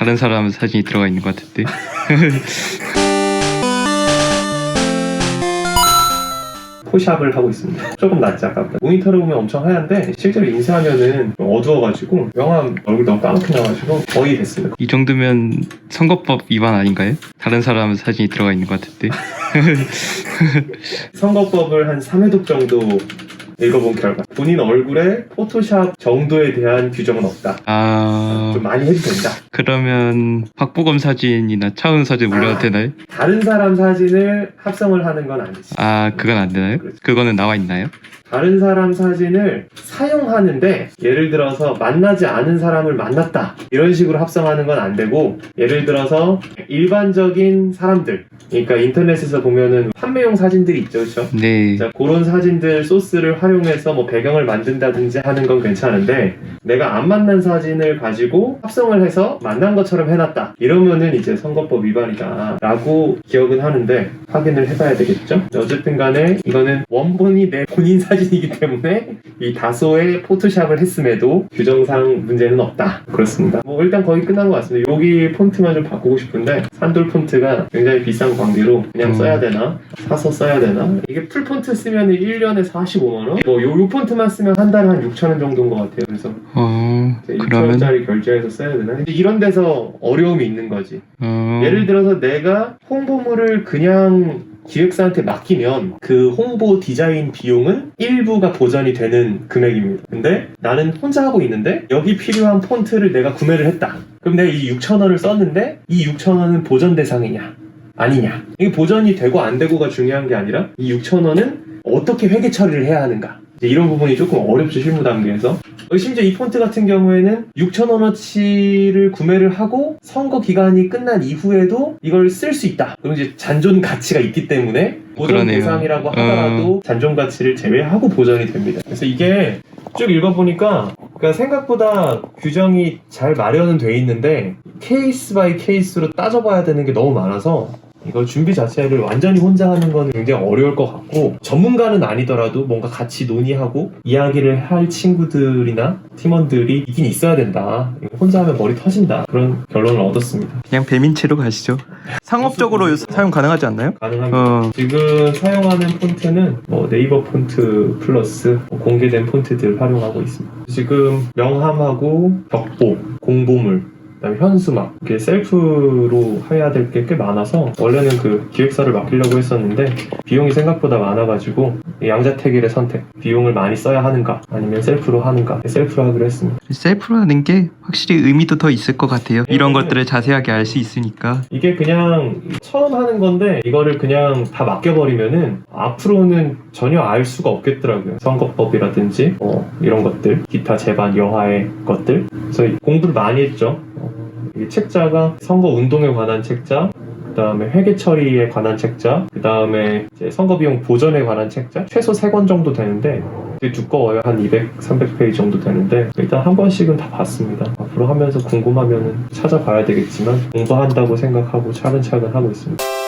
다른 사람 사진이 들어가 있는 것 같은데. 포샵을 하고 있습니다. 조금 낫지 아까보다. 모니터를 보면 엄청 하얀데 실제로 인쇄하면은 좀 어두워가지고 명함 얼굴 너무 까맣게 나가지고 거의 됐습니다. 이 정도면 선거법 위반 아닌가요? 다른 사람 사진이 들어가 있는 것 같은데. 선거법을 한 3회독 정도 읽어본 결과 본인 얼굴에 포토샵 정도에 대한 규정은 없다. 아 좀 많이 해도 된다. 그러면 박보검 사진이나 차은 사진 올려도 아. 되나요? 다른 사람 사진을 합성을 하는 건 아니지. 아 그건 안 되나요? 그거는 나와 있나요? 다른 사람 사진을 사용하는데 예를 들어서 만나지 않은 사람을 만났다 이런 식으로 합성하는 건 안 되고 예를 들어서 일반적인 사람들 그러니까 인터넷에서 보면은 판매용 사진들이 있죠 그렇죠? 네. 자, 그런 사진들 소스를 활용 해서 뭐 배경을 만든다든지 하는 건 괜찮은데 내가 안 만난 사진을 가지고 합성을 해서 만난 것처럼 해놨다 이러면은 이제 선거법 위반이다 라고 기억은 하는데 확인을 해봐야 되겠죠 어쨌든 간에 이거는 원본이 내 본인 사진이기 때문에 이 다소의 포토샵을 했음에도 규정상 문제는 없다 그렇습니다 뭐 일단 거의 끝난 것 같습니다 여기 폰트만 좀 바꾸고 싶은데 산돌 폰트가 굉장히 비싼 관계로 그냥 음. 써야 되나 사서 써야 되나? 이게 풀 폰트 쓰면 1년에 45만원? 뭐, 요, 요 폰트만 쓰면 한 달에 한 6천 원 정도인 것 같아요. 그래서 어 그러면 6천원짜리 결제해서 써야 되나? 근데 이런 데서 어려움이 있는 거지. 어 예를 들어서 내가 홍보물을 그냥 기획사한테 맡기면 그 홍보 디자인 비용은 일부가 보전이 되는 금액입니다. 근데 나는 혼자 하고 있는데 여기 필요한 폰트를 내가 구매를 했다. 그럼 내가 이 6,000원을 썼는데 이 6,000원은 보전 대상이냐? 아니냐? 이게 보전이 되고 안 되고가 중요한 게 아니라 이 6,000원은 어떻게 회계 처리를 해야 하는가? 이런 부분이 조금 어렵죠 실무 단계에서 어, 심지어 이 폰트 같은 경우에는 6,000원어치를 구매를 하고 선거 기간이 끝난 이후에도 이걸 쓸 수 있다. 그럼 이제 잔존 가치가 있기 때문에 보전 그러네요. 대상이라고 어. 하더라도 잔존 가치를 제외하고 보전이 됩니다. 그래서 이게 쭉 읽어보니까 그러니까 생각보다 규정이 잘 마련은 돼 있는데 케이스 바이 케이스로 따져봐야 되는 게 너무 많아서 이거 준비 자체를 완전히 혼자 하는 건 굉장히 어려울 것 같고 전문가는 아니더라도 뭔가 같이 논의하고 이야기를 할 친구들이나 팀원들이 있긴 있어야 된다. 혼자 하면 머리 터진다. 그런 결론을 얻었습니다. 그냥 배민채로 가시죠. 상업적으로 사용 가능하지 않나요? 가능합니다. 어 지금 사용하는 폰트는 뭐 네이버 폰트 플러스 뭐 공개된 폰트들 활용하고 있습니다. 지금 명함하고 벽보, 공보물, 그다음에 현수막 이렇게 셀프로 해야 될 게 꽤 많아서 원래는 그 기획사를 맡기려고 했었는데 비용이 생각보다 많아가지고 양자택일의 선택 비용을 많이 써야 하는가 아니면 셀프로 하는가 셀프로 하기로 했습니다. 셀프로 하는 게 확실히 의미도 더 있을 것 같아요. 이런 것들을 자세하게 알 수 있으니까. 이게 그냥 처음 하는 건데 이거를 그냥 다 맡겨버리면은 앞으로는 전혀 알 수가 없겠더라고요. 선거법이라든지 어, 이런 것들, 기타 제반 여하의 것들. 그래서 공부를 많이 했죠. 어, 이 책자가 선거 운동에 관한 책자. 그 다음에 회계 처리에 관한 책자, 그 다음에 선거 비용 보전에 관한 책자, 최소 3권 정도 되는데, 되게 두꺼워요. 한 200, 300페이지 정도 되는데, 일단 한 번씩은 다 봤습니다. 앞으로 하면서 궁금하면 찾아봐야 되겠지만, 공부한다고 생각하고 차근차근 하고 있습니다.